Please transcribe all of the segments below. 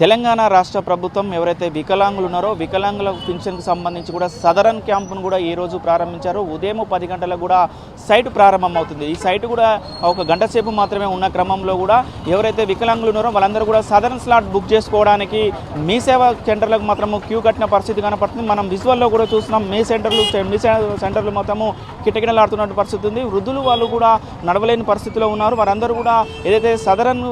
తెలంగాణ రాష్ట్ర ప్రభుత్వం ఎవరైతే వికలాంగులు ఉన్నారో వికలాంగుల పింఛన్కి సంబంధించి కూడా సదరన్ క్యాంపును కూడా ఈరోజు రోజు ప్రారంభించారు. ఉదయం పది గంటలకు కూడా సైట్ ప్రారంభం అవుతుంది ఈ సైట్ కూడా ఒక గంట సేపు మాత్రమే ఉన్న క్రమంలో కూడా ఎవరైతే వికలాంగులు ఉన్నారో వాళ్ళందరూ కూడా సదరన్ స్లాట్ బుక్ చేసుకోవడానికి మీ సేవా సెంటర్లకు మాత్రము క్యూ కట్టిన పరిస్థితి కనపడుతుంది. మనం విజువల్లో కూడా చూస్తున్నాం మీ సెంటర్లు మీ సెంటర్లు మొత్తము కిటకిటలాడుతున్నటువంటి పరిస్థితి ఉంది. వృద్ధులు వాళ్ళు కూడా నడవలేని పరిస్థితిలో ఉన్నారు. వారందరూ కూడా ఏదైతే సదరన్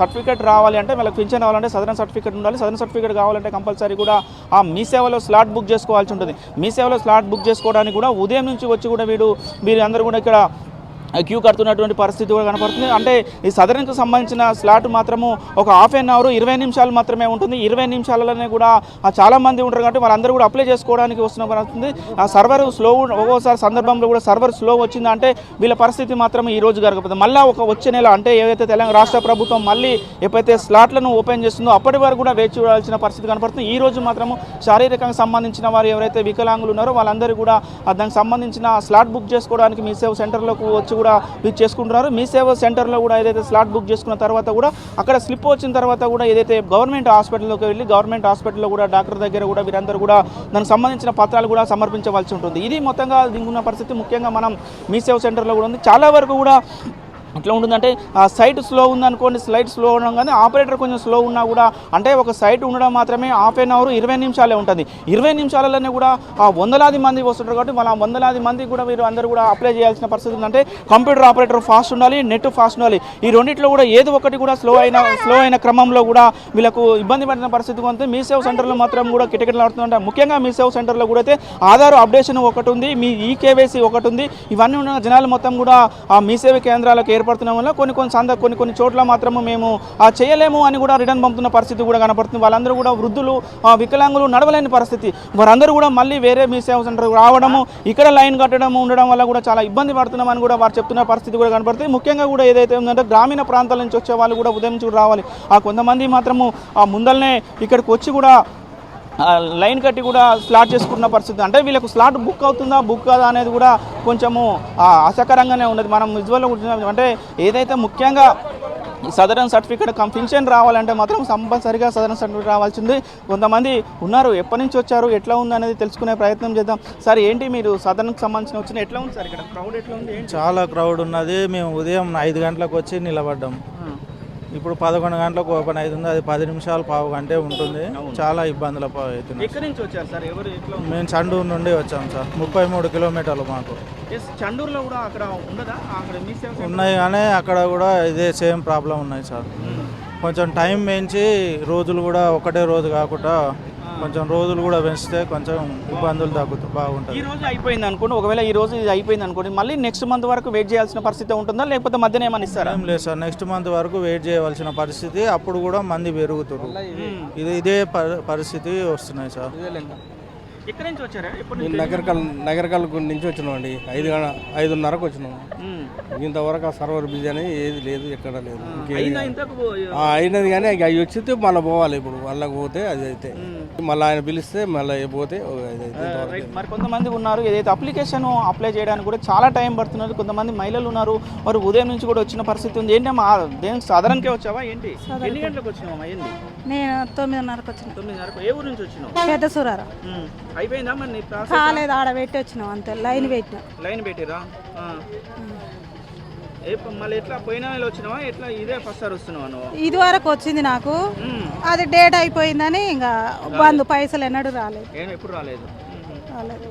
సర్టిఫికేట్ రావాలి అంటే వాళ్ళకి పింఛన్ రావాలంటే సదరన్ సర్టిఫికేట్ ఉండాలి. సదరన్ సర్టిఫికేట్ కావాలంటే కంపల్సరీ కూడా ఆ మీ సేవలో స్లాట్ బుక్ చేసుకోవాల్సి ఉంటుంది. మీ సేవలో స్లాట్ బుక్ చేసుకోవడానికి కూడా ఉదయం నుంచి వచ్చి కూడా వీడు మీరు అందరూ కూడా ఇక్కడ క్యూ కడుతున్నటువంటి పరిస్థితి కూడా కనపడుతుంది. అంటే ఈ సదరన్కు సంబంధించిన స్లాట్ మాత్రము ఒక హాఫ్ అన్ అవర్ ఇరవై నిమిషాలు మాత్రమే ఉంటుంది. ఇరవై నిమిషాలలోనే కూడా చాలామంది చాలా మంది ఉంటారు కాబట్టి వాళ్ళందరూ కూడా అప్లై చేసుకోవడానికి వస్తున్న పడుతుంది ఆ సర్వర్ స్లో ఒక్కోసారి సందర్భంలో కూడా సర్వర్ స్లో వచ్చిందంటే వీళ్ళ పరిస్థితి మాత్రం ఈ రోజు జరగకపోతుంది. మళ్ళీ ఒక వచ్చే నెల అంటే ఏదైతే తెలంగాణ రాష్ట్ర ప్రభుత్వం మళ్ళీ ఎప్పుడైతే స్లాట్లను ఓపెన్ చేస్తుందో అప్పటి వరకు కూడా వేచి చూడాల్సిన పరిస్థితి కనపడుతుంది. ఈ రోజు మాత్రము శారీరకంగా సంబంధించిన వారు ఎవరైతే వికలాంగులు ఉన్నారో వాళ్ళందరూ కూడా దానికి సంబంధించిన స్లాట్ బుక్ చేసుకోవడానికి మీ సేవ సెంటర్లోకి వచ్చి కూడా బుక్ చేసుకుంటున్నారు. మీ సేవ సెంటర్లో కూడా ఏదైతే స్లాట్ బుక్ చేసుకున్న తర్వాత కూడా అక్కడ స్లిప్ వచ్చిన తర్వాత కూడా ఏదైతే గవర్నమెంట్ హాస్పిటల్లోకి వెళ్ళి గవర్నమెంట్ హాస్పిటల్లో కూడా డాక్టర్ దగ్గర కూడా వీరందరూ కూడా దానికి సంబంధించిన పత్రాలు కూడా సమర్పించవలసి ఉంటుంది. ఇది మొత్తంగా దీనికి ఉన్న పరిస్థితి ముఖ్యంగా మనం మీ సేవ సెంటర్లో కూడా ఉంది. చాలా వరకు కూడా ఎట్లా ఉంటుందంటే ఆ సైట్ స్లో ఉందనుకోండి స్లైడ్ స్లో ఉండడం కానీ ఆపరేటర్ కొంచెం స్లో ఉన్నా కూడా అంటే ఒక సైట్ ఉండడం మాత్రమే హాఫ్ అన్ అవర్ ఇరవై నిమిషాలే ఉంటుంది. ఇరవై నిమిషాలలోనే కూడా ఆ వందలాది మంది వస్తుంటారు కాబట్టి వాళ్ళ వందలాది మంది కూడా మీరు అందరూ కూడా అప్లై చేయాల్సిన పరిస్థితి ఉందంటే కంప్యూటర్ ఆపరేటర్ ఫాస్ట్ ఉండాలి నెట్ ఫాస్ట్ ఉండాలి. ఈ రెండిట్లో కూడా ఏదో ఒకటి కూడా స్లో అయిన స్లో అయిన క్రమంలో కూడా వీళ్ళకు ఇబ్బంది పడిన పరిస్థితి ఉంది మీ సేవ సెంటర్లో మాత్రం కూడా కిటకిటలాడుతుందంటే ముఖ్యంగా మీ సేవ సెంటర్లో కూడా అయితే ఆధార్ అప్డేషన్ ఒకటి ఉంది మీ ఈ కేవైసీ ఒకటి ఉంది. ఇవన్నీ ఉన్న జనాలు మొత్తం కూడా ఆ మీ సేవ కేంద్రాలకు ఏర్పడుతున్న వల్ల కొన్ని కొన్ని సంద కొన్ని కొన్ని చోట్ల మాత్రము మేము చేయలేము అని కూడా రిటర్న్ పంపుతున్న పరిస్థితి కూడా కనపడుతుంది. వాళ్ళందరూ కూడా వృద్ధులు ఆ వికలాంగులు నడవలేని పరిస్థితి. వారందరూ కూడా మళ్ళీ వేరే మీ సేవ సెంటర్ రావడము ఇక్కడ లైన్ కట్టడం ఉండడం వల్ల కూడా చాలా ఇబ్బంది పడుతున్నామని కూడా వారు చెప్తున్న పరిస్థితి కూడా కనపడుతుంది. ముఖ్యంగా కూడా ఏదైతే ఉందంటే గ్రామీణ ప్రాంతాల నుంచి వచ్చే వాళ్ళు కూడా ఉదయం నుంచి రావాలి. ఆ కొంతమంది మాత్రము ఆ ముందల్నే ఇక్కడికి వచ్చి కూడా లైన్ కట్టి కూడా స్లాట్ చేసుకున్న పరిస్థితి. అంటే వీళ్ళకు స్లాట్ బుక్ అవుతుందా బుక్ కాదా అనేది కూడా కొంచెము ఆ, అసకరంగానే ఉన్నది. మనం విజువల్లో కూర్చున్నాం. అంటే ఏదైతే ముఖ్యంగా సదరన్ సర్టిఫికేట్ కం రావాలంటే మాత్రం కంపల్సరిగా సదరన్ సర్టిఫికేట్ రావాల్సింది. కొంతమంది ఉన్నారు ఎప్పటి నుంచి వచ్చారు ఎట్లా ఉంది అనేది తెలుసుకునే ప్రయత్నం చేద్దాం. సార్ ఏంటి మీరు సదరన్కి సంబంధించిన వచ్చిన ఎట్లా ఉంది సార్ ఇక్కడ? క్రౌడ్ ఎట్లా ఉంది? చాలా క్రౌడ్ ఉన్నది. మేము ఉదయం ఐదు గంటలకు వచ్చి నిలబడ్డాం. ఇప్పుడు పదకొండు గంటలకు ఓపెన్ అవుతుంది. అది పది నిమిషాలు పావు గంటే ఉంటుంది. చాలా ఇబ్బందులు పా- అవుతున్నాయి ఎక్కడి నుంచి వచ్చారు సార్? ఎవరు ఎట్లా ఉంది మేము చండూరు నుండి వచ్చాం సార్. ముప్పై మూడు కిలోమీటర్లు మాకు. చండూరులో కూడా అక్కడ ఉండదా అక్కడ మీ ఉన్నాయి కానీ అక్కడ కూడా ఇదే సేమ్ ప్రాబ్లం ఉన్నాయి సార్. కొంచెం టైం పెంచి రోజులు కూడా ఒకటే రోజు కాకుండా కొంచెం రోజులు కూడా పెంచితే కొంచెం ఇబ్బందులు తగ్గుతూ ఈ బాగుంటుంది రోజు అయిపోయింది అనుకోండి ఒకవేళ ఈ రోజు ఇది అయిపోయింది అనుకోండి మళ్ళీ నెక్స్ట్ మంత్ వరకు వెయిట్ చేయాల్సిన పరిస్థితి ఉంటుందా? లేకపోతే మధ్యన ఏమని ఇస్తారా ఏం లేదు సార్ నెక్స్ట్ మంత్ వరకు వెయిట్ చేయవలసిన పరిస్థితి అప్పుడు కూడా మంది పెరుగుతారు ఇది. ఇదే పరి- పరిస్థితి వస్తున్నాయి సార్. ఎక్కడి నుంచి వచ్చారా? నుంచి నగరకల్ నగరకల్ నుంచి వచ్చినాం అండి ఐదు ఐదున్నరకు వచ్చినాం. ఇంతవరకు ఆ సర్వర్ బిజీ అని ఏది లేదు ఎక్కడ లేదు. అయినది కానీ ఇక అవి వచ్చితే మళ్ళీ పోవాలి ఇప్పుడు. వాళ్ళకి పోతే అది అయితే. మళ్ళీ ఆయన పిలిస్తే మళ్ళీ పోతే మరి కొంతమంది ఉన్నారు. ఏదైతే అప్లికేషన్ అప్లై చేయడానికి కూడా చాలా టైం పడుతున్నది. కొంతమంది మహిళలు ఉన్నారు. వారు ఉదయం నుంచి కూడా వచ్చిన పరిస్థితి ఉంది. ఏంటమ్మా దేని సాధారణకే వచ్చావా? ఏంటి? ఎన్ని గంటలకు వచ్చినావా ఏంటి నేను తొమ్మిదిన్నరకు వచ్చిన. తొమ్మిదిన్నరకు. ఏ ఊరు నుంచి వచ్చినావు? పెద్ద సూరారం. అయిపోయిందా మరి కాలేదు ఆడ పెట్టి వచ్చినాం అంతే. లైన్ పెట్టినా. లైన్ పెట్టిరా? మళ్ళీ ఎట్లా పోయిన వచ్చినావా? ఎట్లా ఇదే ఫస్ట్ సార్ వస్తున్నావా నువ్వు? ఇది వరకు వచ్చింది నాకు. అది డేట్ అయిపోయిందని ఇంకా బంద్ పైసలు ఎన్నడూ రాలేదు. ఎప్పుడు రాలేదు. రాలేదు.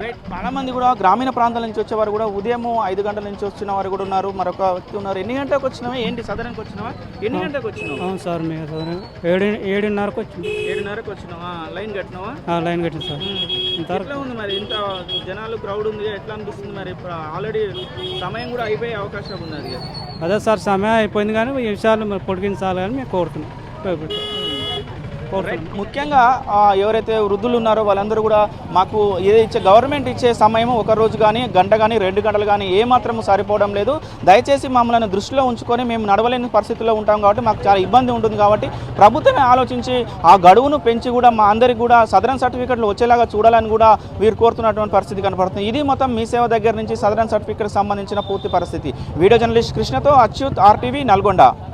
రైట్ చాలా మంది కూడా గ్రామీణ ప్రాంతాల నుంచి వచ్చేవారు కూడా ఉదయం ఐదు గంటల నుంచి వచ్చిన వారు కూడా ఉన్నారు. మరొక వ్యక్తి ఉన్నారు. ఎన్ని గంటలకు వచ్చినావా? ఏంటి సదరానికి వచ్చినావా? ఎన్ని గంటలకు వచ్చినావు? అవును సార్ మేము సార్ ఏడు ఏడున్నరకు వచ్చింది ఏడున్నరకు వచ్చినావా? లైన్ కట్టినావా? లైన్ కట్టింది సార్. ఎట్లా ఉంది మరి? ఇంత జనాలు క్రౌడ్ ఉంది ఎట్లా అనిపిస్తుంది మరి? ఇప్పుడు ఆల్రెడీ సమయం కూడా అయిపోయే అవకాశం ఉంది అది సార్ సమయం అయిపోయింది కానీ ఈ విషయాలు మరి పొడిగించాలి కానీ మేము కోరుతున్నాం. ముఖ్యంగా ఎవరైతే వృద్ధులు ఉన్నారో వాళ్ళందరూ కూడా మాకు ఏది ఇచ్చే గవర్నమెంట్ ఇచ్చే సమయం ఒక రోజు కానీ గంట కానీ రెండు గంటలు కానీ ఏ సరిపోవడం లేదు. దయచేసి మమ్మల్ని దృష్టిలో ఉంచుకొని మేము నడవలేని పరిస్థితిలో ఉంటాం కాబట్టి మాకు చాలా ఇబ్బంది ఉంటుంది కాబట్టి ప్రభుత్వమే ఆలోచించి ఆ గడువును పెంచి కూడా మా అందరికి కూడా సదరన్ సర్టిఫికెట్లు వచ్చేలాగా చూడాలని కూడా వీరు కోరుతున్నటువంటి పరిస్థితి కనపడుతుంది. ఇది మొత్తం మీ సేవ దగ్గర నుంచి సదరన్ సర్టిఫికెట్ సంబంధించిన పూర్తి పరిస్థితి. వీడియో జర్నలిస్ట్ కృష్ణతో అచ్యుత్ ఆర్టీవీ నల్గొండ.